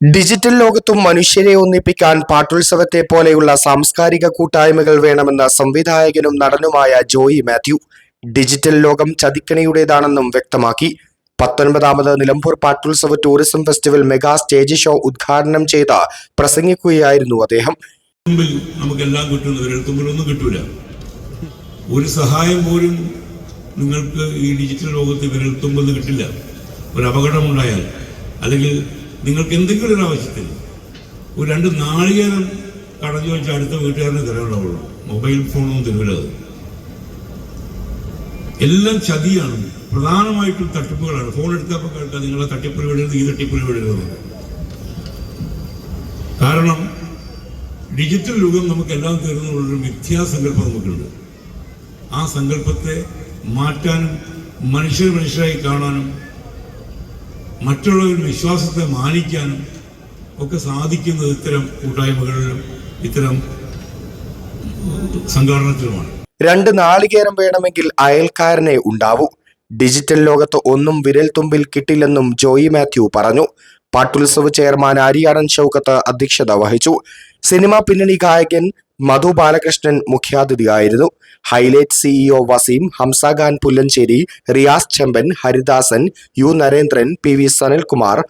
Digital ലോകത്തും മനുഷ്യരെ ഒന്നിപ്പിക്കാൻ പാട്ടുത്സവത്തെ പോലെയുള്ള സാംസ്കാരിക കൂട്ടായ്മകൾ വേണമെന്ന സംവിധായകനും നടനുമായ ജോയി മാത്യു ഡിജിറ്റൽ ലോകം ചതിക്കണിയുടേതാണെന്നും വ്യക്തമാക്കി. പത്തൊൻപതാമത് Nilambur പാട്ടുത്സവ tourism festival mega stage show ഉദ്ഘാടനം ചെയ്ത് പ്രസംഗിക്കുകയായിരുന്നു അദ്ദേഹം. ഒരു സഹായം പോലും നിങ്ങൾക്ക് ഈ ഡിജിറ്റൽ ലോകത്ത് വിരൽത്തുമ്പിൽ കിട്ടില്ല. ഒരു അപകടമുണ്ടായാൽ അല്ലെങ്കിൽ നിങ്ങൾക്ക് എന്തെങ്കിലും ഒരു ഒരു രണ്ട് നാളികേരം കടഞ്ഞു വെച്ച അടുത്ത വീട്ടുകാരനെ തരാനുള്ളൂ മൊബൈൽ ഫോണും തരൂല എല്ലാം ചതിയാണ്. പ്രധാനമായിട്ടും തട്ടിപ്പുകളാണ്. ഫോൺ എടുത്തപ്പോൾ കേൾക്കാം നിങ്ങളെ തട്ടിപ്പ് വിടരുത് ഈ തട്ടിപ്പ് വിടരുത് കാരണം ഡിജിറ്റൽ യുഗം നമുക്കെല്ലാം തരുന്നുള്ളൊരു മിഥ്യാസങ്കല്പം നമുക്കുണ്ട്. ആ സങ്കല്പത്തെ മാറ്റാനും മനുഷ്യർ മനുഷ്യരായി കാണാനും മറ്റുള്ളവരുടെ വിശ്വാസത്തെ മാനിക്കാനും ഒക്കെ സാധിക്കുന്നത് ഇത്തരം കൂട്ടായ്മകളിലും ഇത്തരം സംഘടനത്തിലുമാണ്. രണ്ട് നാളികേരം വേണമെങ്കിൽ അയൽക്കാരനെ ഉണ്ടാവൂ. ഡിജിറ്റൽ ലോകത്ത് ഒന്നും വിരൽ തുമ്പിൽ കിട്ടില്ലെന്നും ജോയി മാത്യു പറഞ്ഞു. പാട്ടുത്സവ് ചെയർമാൻ ആര്യാടൻ ഷൗക്കത്ത് അധ്യക്ഷത വഹിച്ചു. സിനിമാ പിന്നണി ഗായകൻ Madhu Balakrishnan മുഖ്യാതിഥിയായിരുന്നു. Highlight CEO Waseem Hamsakhan Pullancheri Riyas Chemban Haridasan U Narendran P V Sanalkumar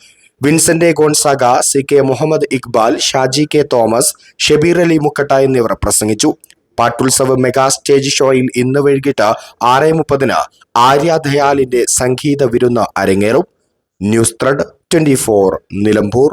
Vincent Gonzaga C K Muhammad Iqbal Shaji K Thomas Shabeer Ali Mukkatta എന്നിവർ പ്രസംഗിച്ചു. പാട്ടുത്സവ് മെഗാ സ്റ്റേജ് ഷോയിൽ ഇന്ന് വൈകിട്ട് ആറ് മുപ്പതിന് ആര്യ ദയാലിന്റെ സംഗീത വിരുന്ന് അരങ്ങേറും. News thread twenty Nilambur.